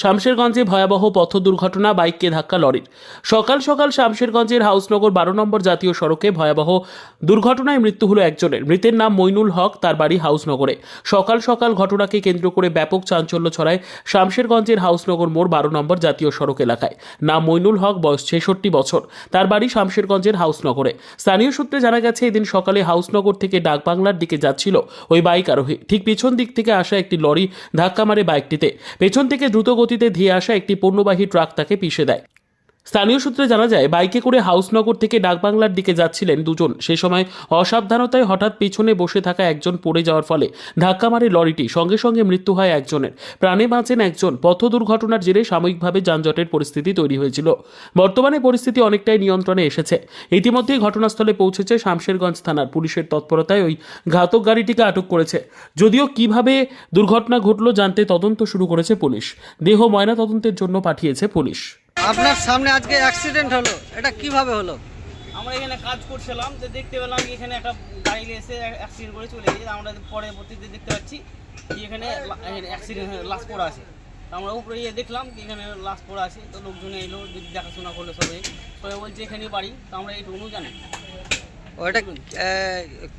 শামশেরগঞ্জে ভয়াবহ পথ দুর্ঘটনা, বাইককে ধাক্কা, লরির। সকাল সকাল শামশেরগঞ্জের হাউসনগর বারো নম্বর জাতীয় সড়কে ভয়াবহ দুর্ঘটনায় মৃত্যু হলো একজনের। মৃতের নাম মইনুল হক, তার বাড়ি হাউসনগরে। সকাল সকাল ঘটনাকে কেন্দ্র করে ব্যাপক চাঞ্চল্য ছড়ায় শামশেরগঞ্জের হাউসনগর মোড় বারো নম্বর জাতীয় সড়ক এলাকায়। নাম মইনুল হক, বয়স ছেষট্টি বছর। তার বাড়ি শামশেরগঞ্জের হাউসনগরে। স্থানীয় সূত্রে জানা গেছে, এদিন সকালে হাউসনগর থেকে ডাকবাংলার দিকে যাচ্ছিল ওই বাইক আরোহী। ঠিক পিছন দিক থেকে আসা একটি লরি ধাক্কা মারে বাইকটিতে। পেছন থেকে দ্রুত গতিতে ধেয়ে আসা একটি পণ্যবাহী ট্রাক তাকে পিষে দেয়। স্থানীয় সূত্রে জানা যায়, বাইকে করে হাউসনগর থেকে ডাকবাংলার দিকে যাচ্ছিলেন দুজন। সে সময় অসাবধানতায় হঠাৎ পিছনে বসে থাকা একজন পড়ে যাওয়ার ফলে ধাক্কা মারে লরিটি। সঙ্গে সঙ্গে মৃত্যু হয় একজনের। প্রাণে বাঁচেন একজন। পথ দুর্ঘটনার জেরে সাময়িকভাবে যানজটের পরিস্থিতি তৈরি হয়েছিল। বর্তমানে পরিস্থিতি অনেকটাই নিয়ন্ত্রণে এসেছে। ইতিমধ্যেই ঘটনাস্থলে পৌঁছেছে শামশেরগঞ্জ থানার পুলিশের তৎপরতায় ওই ঘাতক গাড়িটিকে আটক করেছে। যদিও কীভাবে দুর্ঘটনা ঘটল জানতে তদন্ত শুরু করেছে পুলিশ। দেহ ময়না তদন্তের জন্য পাঠিয়েছে পুলিশ। আপনার সামনে আজকে অ্যাক্সিডেন্ট হলো এটা কীভাবে হলো? আমরা এখানে কাজ করছিলাম যে দেখতে পেলাম এখানে একটা গাড়ি এসে অ্যাক্সিডেন্ট করে চলে গেছে। আমরা পরে প্রতিদিন দেখতে পাচ্ছি কি এখানে অ্যাক্সিডেন্ট লাশ পড়া আছে। তো আমরা উপরে গিয়ে দেখলাম কি এখানে লাশ পড়া আছে। তো লোকজন এলো দেখাশোনা করল সবাই। সবাই বলছে এখানে বাড়ি। তো আমরা এইটুকুনও জানি ওটা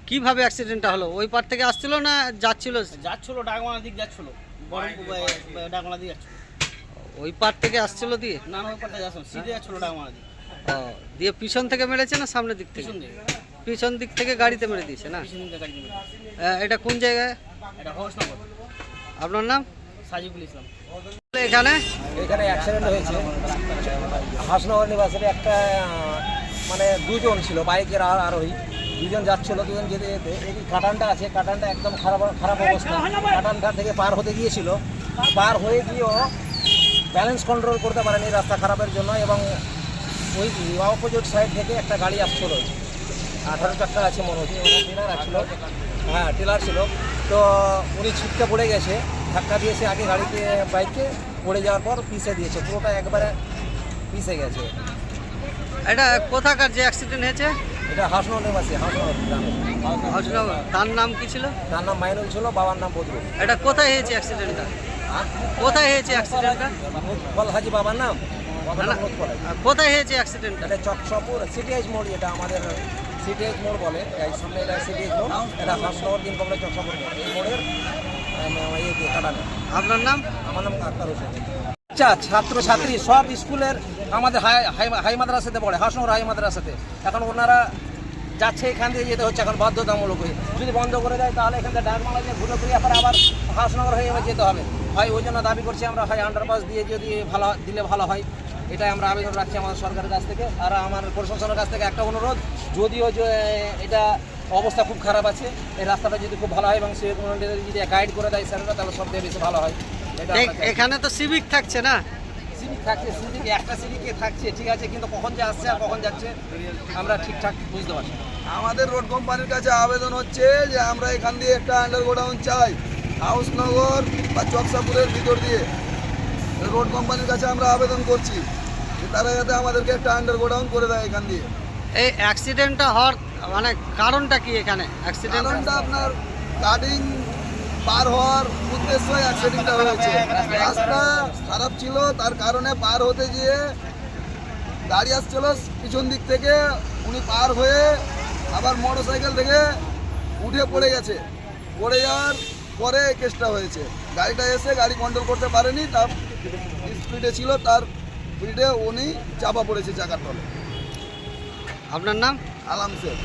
কীভাবে অ্যাক্সিডেন্টটা হলো? ওই পার থেকে আসছিল না যাচ্ছিল? যাচ্ছিল ডাকমানা দিক যাচ্ছিল। গরম ডাকমানা দিক যাচ্ছিল। ওই পার থেকে আসছিল দিয়ে? না না ব্যাপারটা যাচ্ছিল সিধে যাচ্ছিল ডাকমানা দিক ও, দিয়ে পিছন থেকে মেরেছে না সামনের দিক থেকে? পিছন দিক। থেকে গাড়িতে মেরে দিয়েছে না? এটা কোন জায়গায়? এটা হোসনগর। আপনার নাম? সাজিবুল ইসলাম। এখানে? এখানে অ্যাক্সিডেন্ট হয়েছে। হাসনগর নিবাসের একটা মানে দুজন ছিল বাইকের আর আরোহী দুজন যাচ্ছিল দুজন যেতে যেতে। এই কাটানটা আছে কাটানটা একদম খারাপ খারাপ অবস্থা। কাটানটা থেকে পার হতে গিয়েছিল। পার হয়ে গিয়েও ব্যালেন্স কন্ট্রোল করতে পারেনি রাস্তা খারাপের জন্য এবং ওই অপোজিট সাইড থেকে একটা গাড়ি আসছিল। আঠারো চাক্কা আছে মনে হচ্ছে। টিলার আসছিল হ্যাঁ টিলার ছিল। তো উনি ছিটকে পড়ে গেছে। ধাক্কা দিয়েছে আগে গাড়িতে, বাইকে। পড়ে যাওয়ার পর পিষে দিয়েছে। পুরোটা একবারে পিষে গেছে। এটা কোথাকার যে অ্যাক্সিডেন্ট হয়েছে? এটা হাসনগর নিবাসী হাসনগর গ্রামে। হজরত তার নাম কি ছিল? তার নাম মাইনুল ছিল বাবার নাম বদরুল। এটা কোথায় হয়েছে অ্যাক্সিডেন্টটা কোথায় হয়েছে অ্যাক্সিডেন্টটা ফল হাজি বাবার নাম। কোথায় হয়েছে অ্যাক্সিডেন্টটা এটা চকসপুর সিটিএইচ মোড় এটা আমাদের সিটিএইচ মোড় বলে। এই সামনে এটা সিটিএইচ মোড় এটা হাসনগর দিন কমলে চকসপুর মোড় এই মোড়ের আপনার নাম? আমার নাম আক্তার হোসেন। আচ্ছা ছাত্র ছাত্রী সব স্কুলের আমাদের হাই মাদ্রাসাতে পড়ে, হাসনগর হাই মাদ্রাসাতে। এখন ওনারা যাচ্ছে এখান দিয়ে যেতে হচ্ছে, এখন বাধ্যতামূলক হয়ে। যদি বন্ধ করে দেয়, তাহলে এখান থেকে ডাকমালা দিয়ে ঘুরে ঘুরে পরে আবার হাসনগর হয়ে এবার যেতে হবে। হয় ওই জন্য দাবি করছি আমরা, হয় আন্ডারপাস দিয়ে যদি ভালো, দিলে ভালো হয়। এটাই আমরা আবেদন রাখছি আমাদের সরকারের কাছ থেকে। আর আমার প্রশাসনের কাছ থেকে একটা অনুরোধ, যদিও যে এটা অবস্থা খুব খারাপ আছে, এই রাস্তাটা যদি খুব ভালো হয় এবং সে যদি গাইড করে দেয় স্যারেরা, তাহলে সবথেকে বেশি ভালো হয়। এখানে তো সিভিক থাকছে না? সিভিক থাকছে সিভিক একটা সিভিকে থাকছে ঠিক আছে কিন্তু কখন যে আসছে আর কখন যাচ্ছে আমরা ঠিকঠাক বুঝতে পারছি আমাদের রোড কোম্পানির কাছে আবেদন হচ্ছে যে আমরা এখান দিয়ে একটা আন্ডার গোডাউন চাই হাউসনগর বা চকসাপুরের ভিতর দিয়ে। রোড কোম্পানির কাছে আমরা আবেদন করছি যে তারা যাতে আমাদেরকে একটা আন্ডার গোডাউন করে দেয় এখান দিয়ে। এই অ্যাক্সিডেন্টটা হওয়ার মানে কারণটা কি এখানে? অ্যাক্সিডেন্ট কারণটা আপনার কাটিং পার হওয়ার উদ্দেশ্যে অ্যাক্সিডেন্টটা হয়েছে। রাস্তা খারাপ ছিল তার কারণে পার হতে গিয়ে গাড়ি আসছিল পিছন দিক থেকে। উনি পার হয়ে আবার মোটর সাইকেল থেকে উঠে পড়ে গেছে। পড়ে যাওয়ার পরে কেসটা হয়েছে। গাড়িটা এসে গাড়ি কন্ট্রোল করতে পারেনি তার স্পিডে ছিল তার স্পিডে উনি চাপা পড়েছে চাকার তলে। আপনার নাম? আলাম শেখ